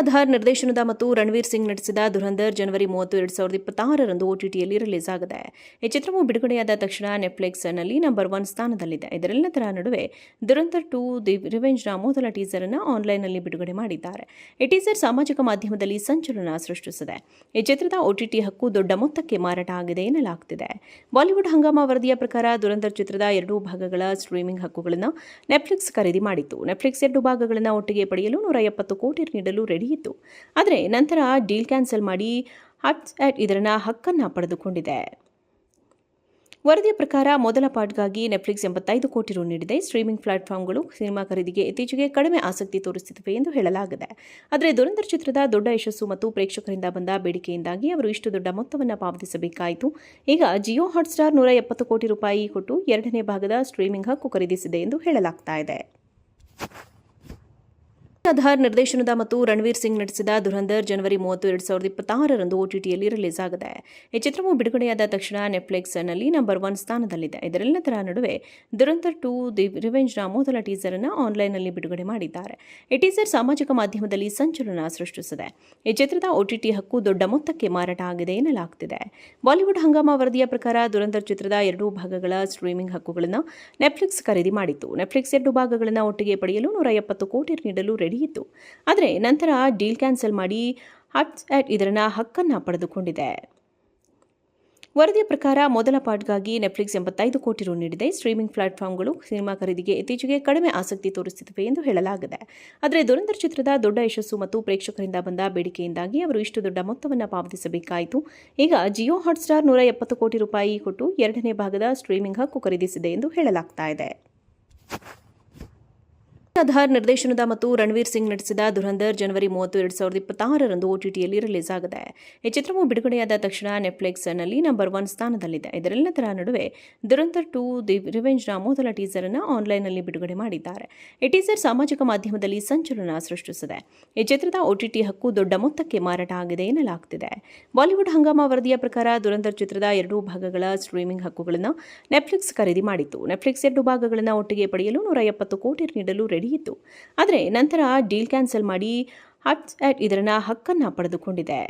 ಆಧಾರ್ ನಿರ್ದೇಶನದ ಮತ್ತು ರಣವೀರ್ ಸಿಂಗ್ ನಟಿಸಿದ ಧುರಂಧರ್ ಜನವರಿ ಮೂವತ್ತು, ಎರಡ್ ಸಾವಿರದ ಇಪ್ಪತ್ತಾರರಂದು ಓಟಿಟಿಯಲ್ಲಿ ರಿಲೀಸ್ ಆಗಿದೆ. ಈ ಚಿತ್ರವು ಬಿಡುಗಡೆಯಾದ ತಕ್ಷಣ ನೆಟ್ಫ್ಲಿಕ್ಸ್ನಲ್ಲಿ ನಂಬರ್ ಒನ್ ಸ್ಥಾನದಲ್ಲಿದೆ. ಇದರೆಲ್ಲದರ ನಡುವೆ ದುರಂಧರ್ ಟು ದಿ ರಿವೆಂಜ್ನ ಮೊದಲ ಟೀಸರ್ ಅನ್ನು ಆನ್ಲೈನ್ನಲ್ಲಿ ಬಿಡುಗಡೆ ಮಾಡಿದ್ದಾರೆ. ಈ ಟೀಸರ್ ಸಾಮಾಜಿಕ ಮಾಧ್ಯಮದಲ್ಲಿ ಸಂಚಲನ ಸೃಷ್ಟಿಸಿದೆ. ಈ ಚಿತ್ರದ ಓಟಿಟಿ ಹಕ್ಕು ದೊಡ್ಡ ಮೊತ್ತಕ್ಕೆ ಮಾರಾಟ ಆಗಿದೆ ಎನ್ನಲಾಗ್ತಿದೆ. ಬಾಲಿವುಡ್ ಹಂಗಾಮ ವರದಿಯ ಪ್ರಕಾರ ದುರಂಧರ್ ಚಿತ್ರದ ಎರಡೂ ಭಾಗಗಳ ಸ್ಟ್ರೀಮಿಂಗ್ ಹಕ್ಕುಗಳನ್ನು ನೆಟ್ಫ್ಲಿಕ್ಸ್ ಖರೀದಿ ಮಾಡಿತ್ತು. ನೆಟ್ಫ್ಲಿಕ್ಸ್ ಎರಡು ಭಾಗಗಳನ್ನು ಒಟ್ಟಿಗೆ ಪಡೆಯಲು ನೂರ ಎಪ್ಪತ್ತು ಕೋಟಿ ನೀಡಲು ರೆಡಿ ಇತ್ತು. ಆದರೆ ನಂತರ ಡೀಲ್ ಕ್ಯಾನ್ಸಲ್ ಮಾಡಿ ಹಾಟ್ಸ್ಟಾಟ್ ಇದರ ಹಕ್ಕನ್ನು ಪಡೆದುಕೊಂಡಿದೆ. ವರದಿಯ ಪ್ರಕಾರ ಮೊದಲ ಪಾರ್ಟ್ಗಾಗಿ ನೆಟ್ಫ್ಲಿಕ್ಸ್ ಎಂಬತ್ತೈದು ಕೋಟಿ ರು ನೀಡಿದೆ. ಸ್ಟ್ರೀಮಿಂಗ್ ಪ್ಲಾಟ್ಫಾರ್ಮ್ಗಳು ಸಿನಿಮಾ ಖರೀದಿಗೆ ಇತ್ತೀಚೆಗೆ ಕಡಿಮೆ ಆಸಕ್ತಿ ತೋರಿಸುತ್ತಿವೆ ಎಂದು ಹೇಳಲಾಗಿದೆ. ಆದರೆ ದುರಂಧರ್ ಚಿತ್ರದ ದೊಡ್ಡ ಯಶಸ್ಸು ಮತ್ತು ಪ್ರೇಕ್ಷಕರಿಂದ ಬಂದ ಬೇಡಿಕೆಯಿಂದಾಗಿ ಅವರು ಇಷ್ಟು ದೊಡ್ಡ ಮೊತ್ತವನ್ನು ಪಾವತಿಸಬೇಕಾಯಿತು. ಈಗ ಜಿಯೋ ಹಾಟ್ಸ್ಟಾರ್ ನೂರ ಎಪ್ಪತ್ತು ಕೋಟಿ ರೂಪಾಯಿ ಕೊಟ್ಟು ಎರಡನೇ ಭಾಗದ ಸ್ಟ್ರೀಮಿಂಗ್ ಹಕ್ಕು ಖರೀದಿಸಿದೆ ಎಂದು ಹೇಳಲಾಗ್ತಾ ಇದೆ. ಆಧಾರ್ ನಿರ್ದೇಶನದ ಮತ್ತು ರಣವೀರ್ ಸಿಂಗ್ ನಟಿಸಿದ ಧುರಂಧರ್ ಜನವರಿ ಮೂವತ್ತು, ಎರಡ್ ಸಾವಿರದ ಇಪ್ಪತ್ತಾರರಂದು ಓಟಿಟಿಯಲ್ಲಿ ರಿಲೀಸ್ ಆಗಿದೆ. ಈ ಚಿತ್ರವು ಬಿಡುಗಡೆಯಾದ ತಕ್ಷಣ ನೆಟ್ಫ್ಲಿಕ್ಸ್ನಲ್ಲಿ ನಂಬರ್ ಒನ್ ಸ್ಥಾನದಲ್ಲಿದೆ. ಇದರೆಲ್ಲದರ ನಡುವೆ ದುರಂಧರ್ ಟು, ದಿ ರಿವೆಂಜ್ನ ಮೊದಲ ಟೀಸರ್ ಅನ್ನು ಆನ್ಲೈನ್ನಲ್ಲಿ ಬಿಡುಗಡೆ ಮಾಡಿದ್ದಾರೆ. ಈ ಟೀಸರ್ ಸಾಮಾಜಿಕ ಮಾಧ್ಯಮದಲ್ಲಿ ಸಂಚಲನ ಸೃಷ್ಟಿಸಿದೆ. ಈ ಚಿತ್ರದ ಓಟಿಟಿ ಹಕ್ಕು ದೊಡ್ಡ ಮೊತ್ತಕ್ಕೆ ಮಾರಾಟ ಆಗಿದೆ ಎನ್ನಲಾಗ್ತಿದೆ. ಬಾಲಿವುಡ್ ಹಂಗಾಮ ವರದಿಯ ಪ್ರಕಾರ ದುರಂಧರ್ ಚಿತ್ರದ ಎರಡು ಭಾಗಗಳ ಸ್ಟ್ರೀಮಿಂಗ್ ಹಕ್ಕುಗಳನ್ನು ನೆಟ್ಫ್ಲಿಕ್ಸ್ ಖರೀದಿ ಮಾಡಿತ್ತು. ನೆಟ್ಫ್ಲಿಕ್ಸ್ ಎರಡು ಭಾಗಗಳನ್ನು ಒಟ್ಟಿಗೆ ಪಡೆಯಲು ನೂರ ಎಪ್ಪತ್ತು ಕೋಟಿ ನೀಡಲು ಇತ್ತು ಆದರೆ ನಂತರ ಡೀಲ್ ಕ್ಯಾನ್ಸಲ್ ಮಾಡಿ ಹಾಟ್ಸ್ಟಾಟ್ ಇದರ ಹಕ್ಕನ್ನು ಪಡೆದುಕೊಂಡಿದೆ. ವರದಿಯ ಪ್ರಕಾರ ಮೊದಲ ಪಾರ್ಟ್ಗಾಗಿ ನೆಟ್ಫ್ಲಿಕ್ಸ್ ಎಂಬತ್ತೈದು ಕೋಟಿ ರು ನೀಡಿದೆ. ಸ್ಟ್ರೀಮಿಂಗ್ ಪ್ಲಾಟ್ಫಾರ್ಮ್ಗಳು ಸಿನಿಮಾ ಖರೀದಿಗೆ ಇತ್ತೀಚೆಗೆ ಕಡಿಮೆ ಆಸಕ್ತಿ ತೋರಿಸುತ್ತಿವೆ ಎಂದು ಹೇಳಲಾಗಿದೆ. ಆದರೆ ದುರಂಧರ್ ಚಿತ್ರದ ದೊಡ್ಡ ಯಶಸ್ಸು ಮತ್ತು ಪ್ರೇಕ್ಷಕರಿಂದ ಬಂದ ಬೇಡಿಕೆಯಿಂದಾಗಿ ಅವರು ಇಷ್ಟು ದೊಡ್ಡ ಮೊತ್ತವನ್ನು ಪಾವತಿಸಬೇಕಾಯಿತು. ಈಗ ಜಿಯೋ ಹಾಟ್ಸ್ಟಾರ್ ನೂರ ಎಪ್ಪತ್ತು ಕೋಟಿ ರೂಪಾಯಿ ಕೊಟ್ಟು ಎರಡನೇ ಭಾಗದ ಸ್ಟ್ರೀಮಿಂಗ್ ಹಕ್ಕು ಖರೀದಿಸಿದೆ ಎಂದು ಹೇಳಲಾಗ್ತಾ ಇದೆ. ಆಧಾರ್ ನಿರ್ದೇಶನದ ಮತ್ತು ರಣವೀರ್ ಸಿಂಗ್ ನಟಿಸಿದ ದುರಂಧರ್ ಜನವರಿ ಮೂವತ್ತು, ಎರಡ್ ಸಾವಿರದ ಇಪ್ಪತ್ತಾರರಂದು ಓಟಿಟಿಯಲ್ಲಿ ರಿಲೀಸ್ ಆಗಿದೆ. ಈ ಚಿತ್ರವು ಬಿಡುಗಡೆಯಾದ ತಕ್ಷಣ ನೆಟ್ಫ್ಲಿಕ್ಸ್ನಲ್ಲಿ ನಂಬರ್ ಒನ್ ಸ್ಥಾನದಲ್ಲಿದೆ. ಇದರೆಲ್ಲದರ ನಡುವೆ ದುರಂಧರ್ ಟು ದಿ ರಿವೆಂಜ್ನ ಮೊದಲ ಟೀಸರ್ ಅನ್ನು ಆನ್ಲೈನ್ನಲ್ಲಿ ಬಿಡುಗಡೆ ಮಾಡಿದ್ದಾರೆ. ಈ ಟೀಸರ್ ಸಾಮಾಜಿಕ ಮಾಧ್ಯಮದಲ್ಲಿ ಸಂಚಲನ ಸೃಷ್ಟಿಸಿದೆ. ಈ ಚಿತ್ರದ ಓಟಿಟಿ ಹಕ್ಕು ದೊಡ್ಡ ಮೊತ್ತಕ್ಕೆ ಮಾರಾಟ ಆಗಿದೆ ಎನ್ನಲಾಗ್ತಿದೆ. ಬಾಲಿವುಡ್ ಹಂಗಾಮ ವರದಿಯ ಪ್ರಕಾರ ದುರಂಧರ್ ಚಿತ್ರದ ಎರಡೂ ಭಾಗಗಳ ಸ್ಟ್ರೀಮಿಂಗ್ ಹಕ್ಕುಗಳನ್ನು ನೆಟ್ಫ್ಲಿಕ್ಸ್ ಖರೀದಿ ಮಾಡಿತ್ತು. ನೆಟ್ಫ್ಲಿಕ್ಸ್ ಎರಡು ಭಾಗಗಳನ್ನು ಒಟ್ಟಿಗೆ ಪಡೆಯಲು ನೂರ ಎಪ್ಪತ್ತು ಕೋಟಿ ನೀಡಲು ಇತ್ತು. ಆದರೆ ನಂತರ ಡೀಲ್ ಕ್ಯಾನ್ಸಲ್ ಮಾಡಿ ಹಾಟ್ಸ್ಟಾಟ್ ಇದರ ಹಕ್ಕನ್ನು ಪಡೆದುಕೊಂಡಿದೆ.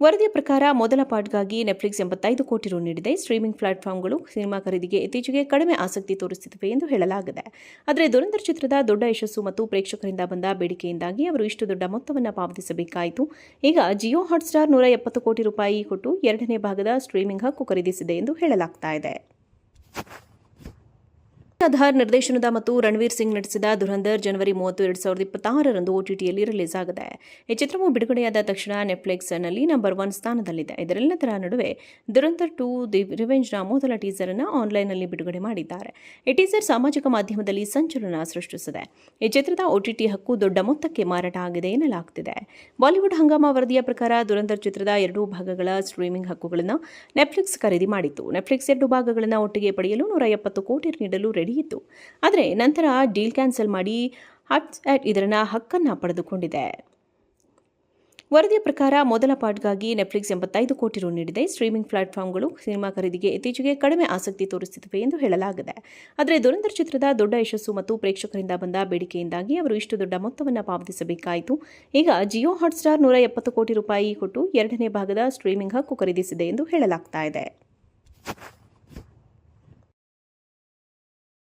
ವರದಿಯ ಪ್ರಕಾರ ಮೊದಲ ಪಾರ್ಟ್ಗಾಗಿ ನೆಟ್ಫ್ಲಿಕ್ಸ್ ಎಂಬತ್ತೈದು ಕೋಟಿ ರು ನೀಡಿದೆ. ಸ್ಟ್ರೀಮಿಂಗ್ ಪ್ಲಾಟ್ಫಾರ್ಮ್ಗಳು ಸಿನಿಮಾ ಖರೀದಿಗೆ ಇತ್ತೀಚೆಗೆ ಕಡಿಮೆ ಆಸಕ್ತಿ ತೋರಿಸುತ್ತಿವೆ ಎಂದು ಹೇಳಲಾಗಿದೆ. ಆದರೆ ದುರಂಧರ್ ಚಿತ್ರದ ದೊಡ್ಡ ಯಶಸ್ಸು ಮತ್ತು ಪ್ರೇಕ್ಷಕರಿಂದ ಬಂದ ಬೇಡಿಕೆಯಿಂದಾಗಿ ಅವರು ಇಷ್ಟು ದೊಡ್ಡ ಮೊತ್ತವನ್ನು ಪಾವತಿಸಬೇಕಾಯಿತು. ಈಗ ಜಿಯೋ ಹಾಟ್ಸ್ಟಾರ್ ನೂರ ಎಪ್ಪತ್ತು ಕೋಟಿ ರೂಪಾಯಿ ಕೊಟ್ಟು ಎರಡನೇ ಭಾಗದ ಸ್ಟ್ರೀಮಿಂಗ್ ಹಕ್ಕು ಖರೀದಿಸಿದೆ ಎಂದು ಹೇಳಲಾಗ್ತಾ ಇದೆ. ಆಧಾರ್ ನಿರ್ದೇಶನದ ಮತ್ತು ರಣವೀರ್ ಸಿಂಗ್ ನಟಿಸಿದ ಧುರಂಧರ್ ಜನವರಿ ಮೂವತ್ತು, ಎರಡು ಸಾವಿರದ ಇಪ್ಪತ್ತಾರರಂದು ಓಟಿಟಿಯಲ್ಲಿ ರಿಲೀಸ್ ಆಗಿದೆ. ಈ ಚಿತ್ರವು ಬಿಡುಗಡೆಯಾದ ತಕ್ಷಣ ನೆಟ್ಫ್ಲಿಕ್ಸ್ನಲ್ಲಿ ನಂಬರ್ ಒನ್ ಸ್ಥಾನದಲ್ಲಿದೆ. ಇದರೆಲ್ಲದರ ನಡುವೆ ದುರಂಧರ್ ಟು ದಿ ರಿವೆಂಜ್ನ ಮೊದಲ ಟೀಸರ್ ಅನ್ನು ಆನ್ಲೈನ್ನಲ್ಲಿ ಬಿಡುಗಡೆ ಮಾಡಿದ್ದಾರೆ. ಈ ಟೀಸರ್ ಸಾಮಾಜಿಕ ಮಾಧ್ಯಮದಲ್ಲಿ ಸಂಚಲನ ಸೃಷ್ಟಿಸಿದೆ. ಈ ಚಿತ್ರದ ಓಟಿಟಿ ಹಕ್ಕು ದೊಡ್ಡ ಮೊತ್ತಕ್ಕೆ ಮಾರಾಟ ಆಗಿದೆ ಎನ್ನಲಾಗ್ತಿದೆ. ಬಾಲಿವುಡ್ ಹಂಗಾಮ ವರದಿಯ ಪ್ರಕಾರ ದುರಂಧರ್ ಚಿತ್ರದ ಎರಡೂ ಭಾಗಗಳ ಸ್ಟ್ರೀಮಿಂಗ್ ಹಕ್ಕುಗಳನ್ನು ನೆಟ್ಫ್ಲಿಕ್ಸ್ ಖರೀದಿ ಮಾಡಿತ್ತು. ನೆಟ್ಫ್ಲಿಕ್ಸ್ ಎರಡು ಭಾಗಗಳನ್ನು ಒಟ್ಟಿಗೆ ಪಡೆಯಲು ನೂರ ಎಪ್ಪತ್ತು ಕೋಟಿ ನೀಡಲು ರೆಡಿ ಇತ್ತು. ಆದರೆ ನಂತರ ಡೀಲ್ ಕ್ಯಾನ್ಸಲ್ ಮಾಡಿ ಹಾಟ್ಸ್ಟಾಟ್ ಇದರ ಹಕ್ಕನ್ನು ಪಡೆದುಕೊಂಡಿದೆ. ವರದಿಯ ಪ್ರಕಾರ ಮೊದಲ ಪಾರ್ಟ್ಗಾಗಿ ನೆಟ್ಫ್ಲಿಕ್ಸ್ ಎಂಬತ್ತೈದು ಕೋಟಿ ರು ನೀಡಿದೆ. ಸ್ಟ್ರೀಮಿಂಗ್ ಪ್ಲಾಟ್ಫಾರ್ಮ್ಗಳು ಸಿನಿಮಾ ಖರೀದಿಗೆ ಇತ್ತೀಚೆಗೆ ಕಡಿಮೆ ಆಸಕ್ತಿ ತೋರಿಸುತ್ತಿವೆ ಎಂದು ಹೇಳಲಾಗಿದೆ. ಆದರೆ ದುರಂಧರ್ ಚಿತ್ರದ ದೊಡ್ಡ ಯಶಸ್ಸು ಮತ್ತು ಪ್ರೇಕ್ಷಕರಿಂದ ಬಂದ ಬೇಡಿಕೆಯಿಂದಾಗಿ ಅವರು ಇಷ್ಟು ದೊಡ್ಡ ಮೊತ್ತವನ್ನು ಪಾವತಿಸಬೇಕಾಯಿತು. ಈಗ ಜಿಯೋ ಹಾಟ್ಸ್ಟಾರ್ ನೂರ ಎಪ್ಪತ್ತು ಕೋಟಿ ರೂಪಾಯಿ ಕೊಟ್ಟು ಎರಡನೇ ಭಾಗದ ಸ್ಟ್ರೀಮಿಂಗ್ ಹಕ್ಕು ಖರೀದಿಸಿದೆ ಎಂದು ಹೇಳಲಾಗ್ತಾ ಇದೆ.